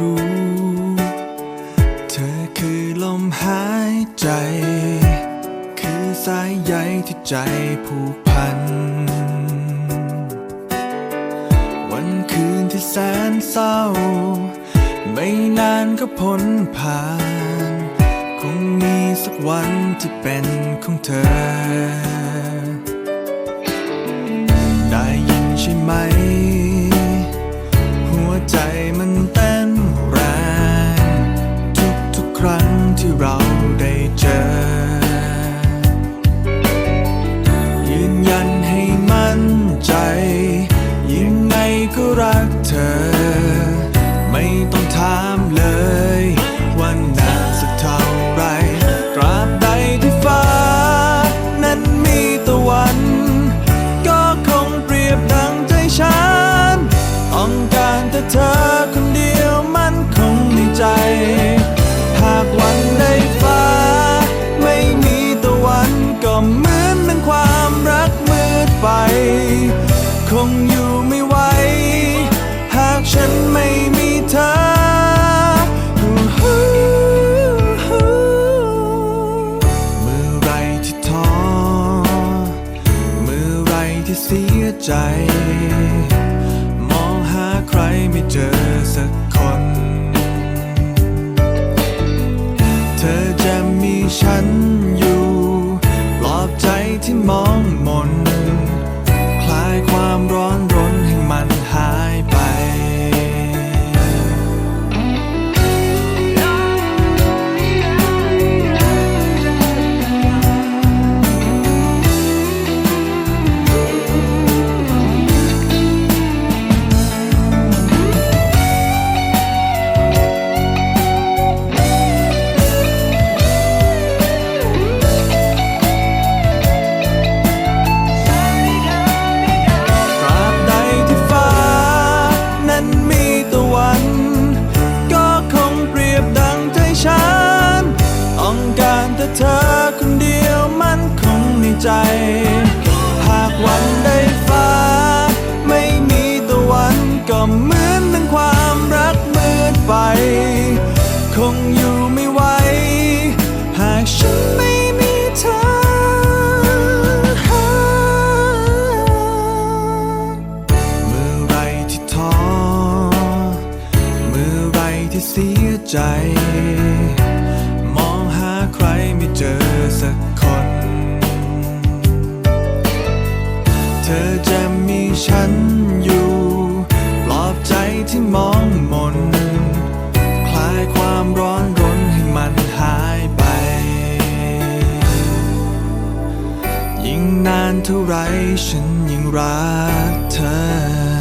รู้ เธอคือลมหายใจ คือสายใยที่ใจผูกพัน วันคืนที่แสนเศร้า ไม่นานก็พ้นผ่าน คงมีสักวันที่เป็นของเธอ ได้ยินใช่ไหม หัวใจมัน ใจ มองหาใครไม่เจอสักคน เธอจะมีฉันอยู่ ปลอบใจที่มองมน ใจ หากวันใดฟ้า ไม่มีตะวันก็เหมือนดังความรักมืดไป คงอยู่ไม่ไหว หากฉันไม่มีเธอ เมื่อไรที่ท้อ เมื่อไรที่เสียใจ มองหาใครไม่เจอสักคน อจะมีฉันอยู่ ปลอบใจที่มองมน คลายความร้อนรนให้มันหายไป ยิ่งนานเท่าไรฉันยิ่งรักเธอ